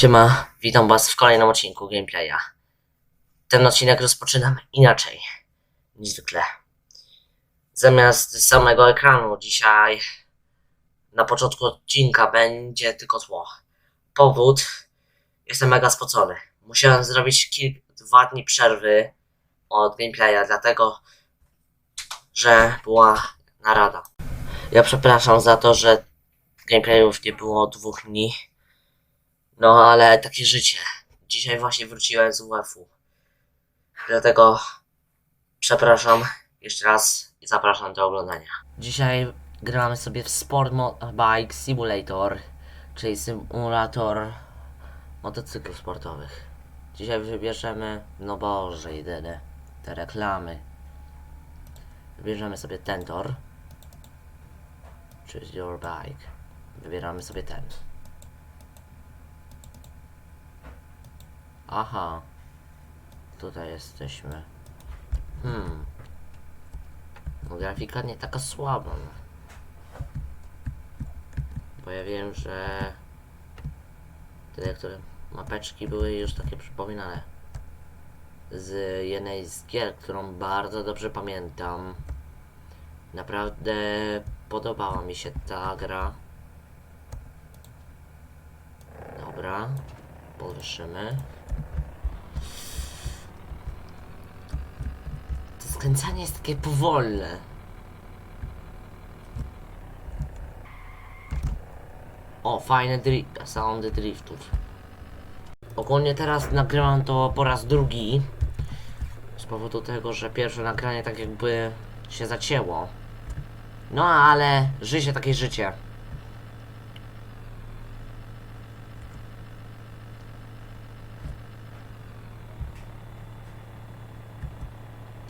Siema, witam was w kolejnym odcinku gameplaya. Ten odcinek rozpoczynam inaczej niż zwykle. Zamiast samego ekranu dzisiaj na początku odcinka będzie tylko tło. Powód, jestem mega spocony. Musiałem zrobić kilk, dwa dni przerwy od gameplaya, dlatego że była narada. Ja przepraszam za to, że gameplayów nie było dwóch dni. No ale takie życie. Dzisiaj właśnie wróciłem z UF-u. Dlatego przepraszam jeszcze raz i zapraszam do oglądania. Dzisiaj gramy sobie w Sport Bike Simulator, czyli symulator motocyklów sportowych. Dzisiaj wybierzemy, no boże jedyne, te reklamy. Wybierzemy sobie ten tor. Choose your bike. Wybieramy sobie ten. Aha. Tutaj jesteśmy. Hmm. No, grafika nie taka słaba. Bo ja wiem, że te niektóre mapeczki były już takie przypominane. Z jednej z gier, którą bardzo dobrze pamiętam. Naprawdę podobała mi się ta gra. Dobra. Podwyższymy. To skręcanie jest takie powolne. O, fajne dri soundy driftów. Ogólnie teraz nagrywam to po raz drugi. Z powodu tego, że pierwsze nagranie tak jakby się zacięło. No ale życie takie życie.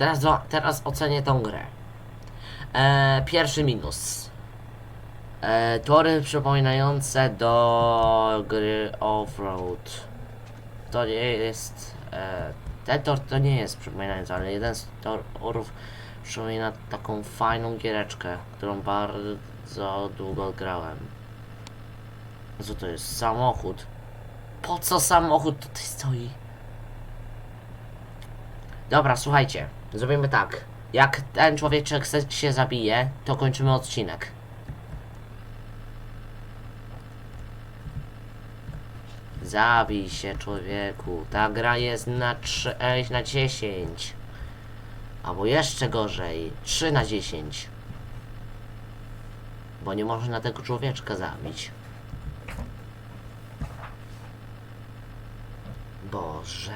Teraz, teraz ocenię tą grę. E, pierwszy minus. E, tory przypominające do gry Offroad. To nie jest. E, ten tor to nie jest przypominający, ale jeden z torów przypomina taką fajną giereczkę, którą bardzo długo grałem. Co to jest? Samochód. Po co samochód tutaj stoi? Dobra, słuchajcie. Zrobimy tak. Jak ten człowieczek się zabije, to kończymy odcinek. Zabij się, człowieku. Ta gra jest na 3 na 10. Albo jeszcze gorzej. 3 na 10. Bo nie można tego człowieczka zabić. Boże.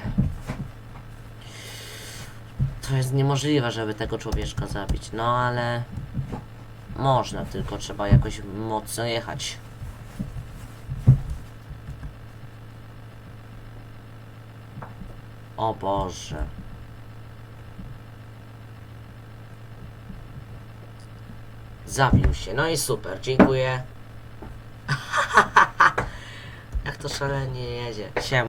To jest niemożliwe, żeby tego człowieczka zabić. No ale... Można, tylko trzeba jakoś mocno jechać. O Boże. Zabił się. No i super, dziękuję. Jak to szalenie jedzie. Siem.